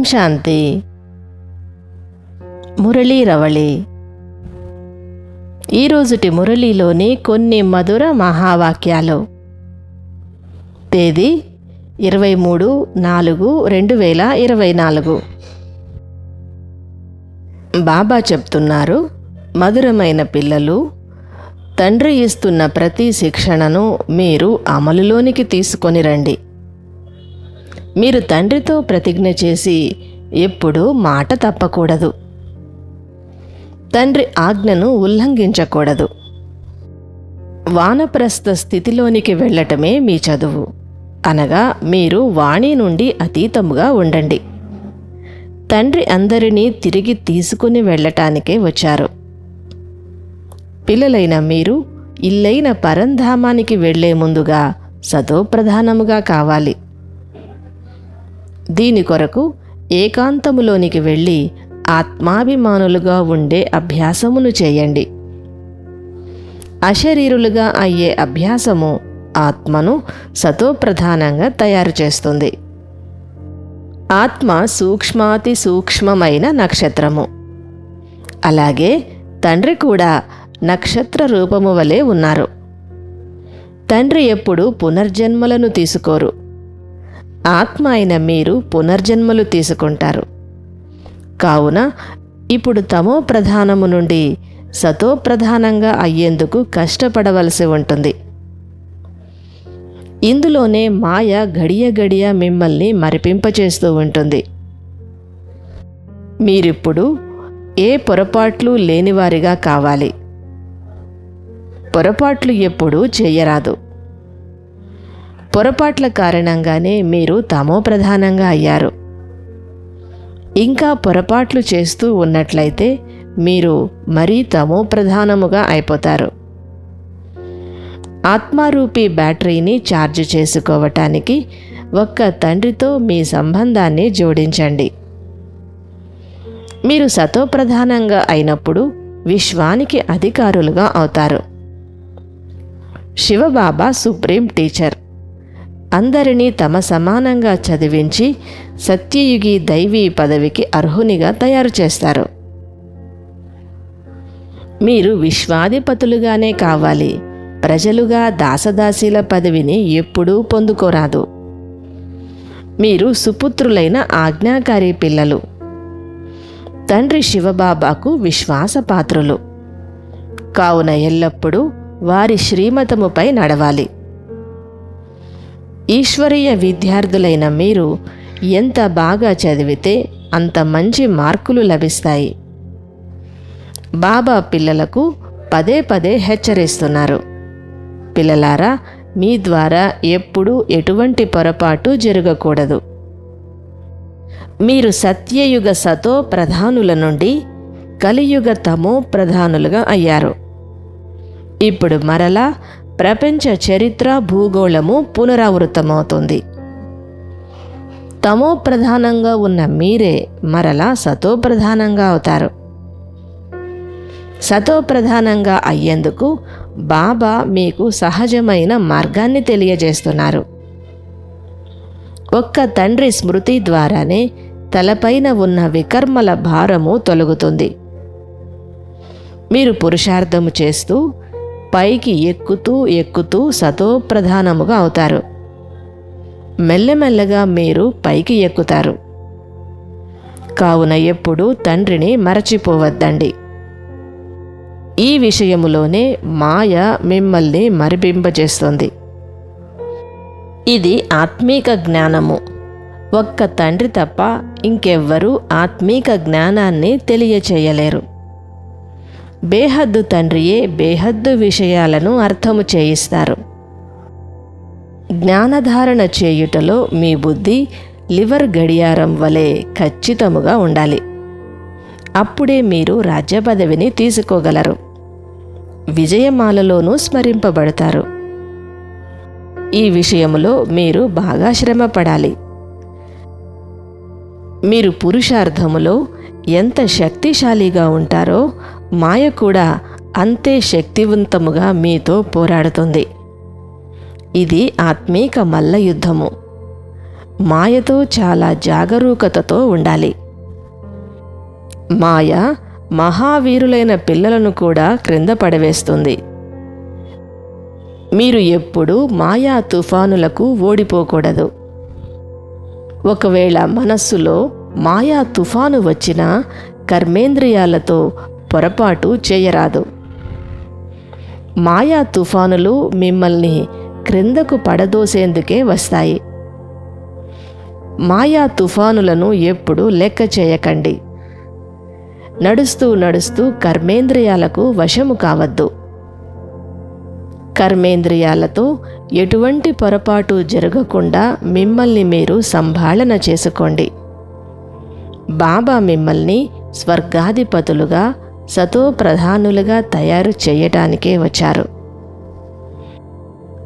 ఓం శాంతి. మురళీ రవళి. ఈరోజుటి మురళీలోని కొన్ని మధుర మహావాక్యాలు. తేదీ ఇరవై మూడు నాలుగు రెండు వేల ఇరవై నాలుగు. బాబా చెప్తున్నారు మధురమైన పిల్లలు తండ్రి ఇస్తున్న ప్రతి శిక్షణను మీరు అమలులోనికి తీసుకొని రండి. మీరు తండ్రితో ప్రతిజ్ఞ చేసి ఎప్పుడూ మాట తప్పకూడదు. తండ్రి ఆజ్ఞను ఉల్లంఘించకూడదు. వానప్రస్థ స్థితిలోనికి వెళ్ళటమే మీ చదువు. అనగా మీరు వాణి నుండి అతీతముగా ఉండండి. తండ్రి అందరినీ తిరిగి తీసుకుని వెళ్ళటానికే వచ్చారు. పిల్లలైన మీరు ఇల్లైన పరంధామానికి వెళ్ళే ముందుగా సతోప్రధానముగా కావాలి. దీని కొరకు ఏకాంతములోనికి వెళ్ళి ఆత్మాభిమానులుగా ఉండే అభ్యాసమును చేయండి. అశరీరులుగా అయ్యే అభ్యాసము ఆత్మను సతోప్రధానంగా తయారు చేస్తుంది. ఆత్మ సూక్ష్మాతి సూక్ష్మమైన నక్షత్రము. అలాగే తండ్రి కూడా నక్షత్ర రూపము వలె ఉన్నారు. తండ్రి ఎప్పుడు పునర్జన్మలను తీసుకోరు. ఆత్మ అయిన మీరు పునర్జన్మలు తీసుకుంటారు. కావున ఇప్పుడు తమో ప్రధానము నుండి సతో ప్రధానంగా అయ్యేందుకు కష్టపడవలసి ఉంటుంది. ఇందులోనే మాయ గడియ గడియ మిమ్మల్ని మరిపింపచేస్తూ ఉంటుంది. మీరిప్పుడు ఏ పొరపాట్లు లేనివారిగా కావాలి. పొరపాట్లు ఎప్పుడూ చేయరాదు. పొరపాట్ల కారణంగానే మీరు తమో ప్రధానంగా అయ్యారు. ఇంకా పొరపాట్లు చేస్తూ ఉన్నట్లయితే మీరు మరీ తమో ప్రధానముగా అయిపోతారు. ఆత్మారూపీ బ్యాటరీని ఛార్జ్ చేసుకోవటానికి ఒక్క తండ్రితో మీ సంబంధాన్ని జోడించండి. మీరు సతోప్రధానంగా అయినప్పుడు విశ్వానికి అధికారులుగా అవుతారు. Shiv Baba supreme teacher. అందరినీ తమ సమానంగా చదివించి సత్యయుగి దైవీ పదవికి అర్హునిగా తయారు చేస్తారు. మీరు విశ్వాధిపతులుగానే కావాలి. ప్రజలుగా దాసదాసీల పదవిని ఎప్పుడూ పొందుకోరాదు. మీరు సుపుత్రులైన ఆజ్ఞాకారి పిల్లలు. తండ్రి శివబాబాకు విశ్వాసపాత్రులు కావున ఎల్లప్పుడూ వారి శ్రీమతముపై నడవాలి. ఈశ్వరీయ విద్యార్థులైన మీరు ఎంత బాగా చదివితే అంత మంచి మార్కులు లభిస్తాయి. బాబా పిల్లలకు పదే పదే హెచ్చరిస్తున్నారు. పిల్లలారా మీ ద్వారా ఎప్పుడూ ఎటువంటి పొరపాటు జరగకూడదు. మీరు సత్యయుగ సతో ప్రధానుల నుండి కలియుగ తమో ప్రధానులుగా అయ్యారు. ఇప్పుడు మరలా ప్రపంచ చరిత్ర భూగోళము పునరావృతమవుతుంది. తమో ప్రధానంగా ఉన్న మీరే మరలా సతో ప్రధానంగా అవుతారు. సతో ప్రధానంగా అయ్యేందుకు బాబా మీకు సహజమైన మార్గాన్ని తెలియజేస్తున్నారు. ఒక్క తండ్రి స్మృతి ద్వారానే తలపైన ఉన్న వికర్మల భారము తొలగుతుంది. మీరు పురుషార్థము చేస్తూ పైకి ఎక్కుతూ ఎక్కుతూ సతోప్రధానముగా అవుతారు. మెల్లమెల్లగా మీరు పైకి ఎక్కుతారు. కావున ఎప్పుడూ తండ్రిని మరచిపోవద్దండి. ఈ విషయములోనే మాయ మిమ్మల్ని మరిబింబజేస్తుంది ఇది ఆత్మీక జ్ఞానము. ఒక్క తండ్రి తప్ప ఇంకెవ్వరూ ఆత్మీక జ్ఞానాన్ని తెలియచేయలేరు. బేహద్దు తండ్రియే బేహద్దు విషయాలను అర్థము చేయిస్తారు. జ్ఞానధారణ చేయుటలో మీ బుద్ధి లివర్ గడియారం వలె ఖచ్చితముగా ఉండాలి. అప్పుడే మీరు రాజ్య పదవిని తీసుకోగలరు. విజయమాలలోనూ స్మరింపబడతారు. ఈ విషయములో మీరు బాగా శ్రమ పడాలి మీరు పురుషార్థములో ఎంత శక్తిశాలిగా ఉంటారో మాయ కూడా అంతే శక్తివంతముగా మీతో పోరాడుతుంది. ఇది ఆత్మీక మల్ల యుద్ధము. మాయతో చాలా జాగరూకతతో ఉండాలి. మాయ మహావీరులైన పిల్లలను కూడా క్రింద పడవేస్తుంది. మీరు ఎప్పుడూ మాయా తుఫానులకు ఓడిపోకూడదు. ఒకవేళ మనస్సులో మాయా తుఫాను వచ్చినా కర్మేంద్రియాలతో పొరపాటు చేయరాదు. మాయా తుఫానులు మిమ్మల్ని క్రిందకు పడదోసేందుకే వస్తాయి. మాయా తుఫానులను ఎప్పుడు లెక్క చేయకండి. నడుస్తూ నడుస్తూ కర్మేంద్రియాలకు వశము కావద్దు. కర్మేంద్రియాలతో ఎటువంటి పొరపాటు జరగకుండా మిమ్మల్ని మీరు సంభాళన చేసుకోండి. బాబా మిమ్మల్ని స్వర్గాధిపతులుగా సతో ప్రధానులుగా తయారు చేయటానికే వచ్చారు.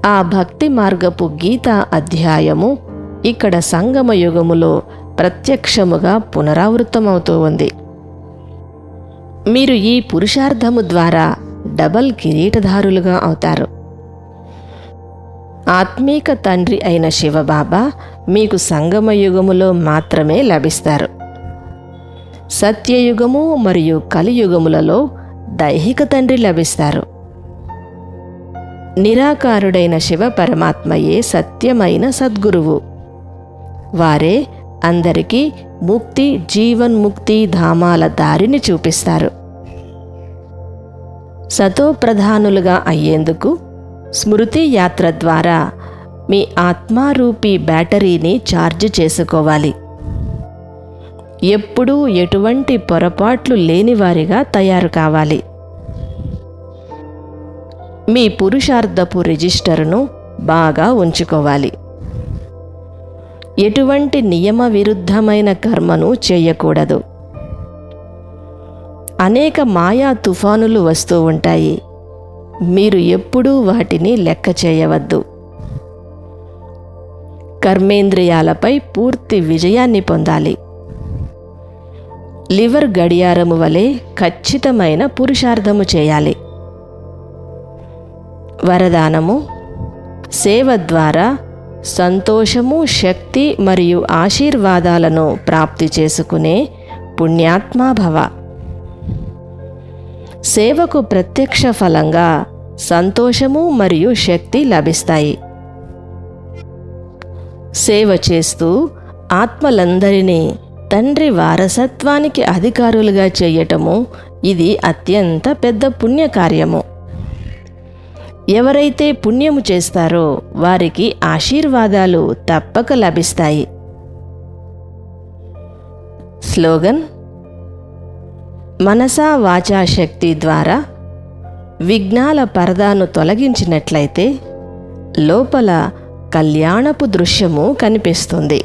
ఆ భక్తి మార్గపు గీత అధ్యాయము ఇక్కడ సంగమ యుగములో ప్రత్యక్షముగా పునరావృతమవుతూ ఉంది. మీరు ఈ పురుషార్థము ద్వారా డబల్ కిరీటధారులుగా అవుతారు. ఆత్మీక తండ్రి అయిన శివబాబా మీకు సంగమ యుగములో మాత్రమే లభిస్తారు. సత్యయుగము మరియు కలియుగములలో దైహిక తండ్రి లభిస్తారు. నిరాకారుడైన శివ పరమాత్మయే సత్యమైన సద్గురువు. వారే అందరికీ ముక్తి జీవన్ముక్తి ధామాల దారిని చూపిస్తారు. సతోప్రధానులుగా అయ్యేందుకు స్మృతి యాత్ర ద్వారా మీ ఆత్మారూపీ బ్యాటరీని ఛార్జ్ చేసుకోవాలి. ఎప్పుడూ ఎటువంటి పొరపాట్లు లేనివారిగా తయారు కావాలి. మీ పురుషార్థపు రిజిస్టర్ను బాగా ఉంచుకోవాలి. ఎటువంటి నియమ విరుద్ధమైన కర్మను చేయకూడదు. అనేక మాయా తుఫానులు వస్తూ ఉంటాయి. మీరు ఎప్పుడూ వాటిని లెక్క చేయవద్దు. కర్మేంద్రియాలపై పూర్తి విజయాన్ని పొందాలి. లివర్ గడియారము వలె ఖచ్చితమైన పురుషార్థము చేయాలి. వరదానము సేవ ద్వారా సంతోషము శక్తి మరియు ఆశీర్వాదాలను ప్రాప్తి చేసుకునే పుణ్యాత్మాభవ సేవకు ప్రత్యక్ష ఫలంగా సంతోషము మరియు శక్తి లభిస్తాయి. సేవ చేస్తూ ఆత్మలందరినీ తండ్రి వారసత్వానికి అధికారులుగా చేయటము ఇది అత్యంత పెద్ద పుణ్యకార్యము. ఎవరైతే పుణ్యము చేస్తారో వారికి ఆశీర్వాదాలు తప్పక లభిస్తాయి. స్లోగన్ మనసా వాచా శక్తి ద్వారా విఘ్నాల పరదాను తొలగించినట్లయితే లోపల కళ్యాణపు దృశ్యము కనిపిస్తుంది.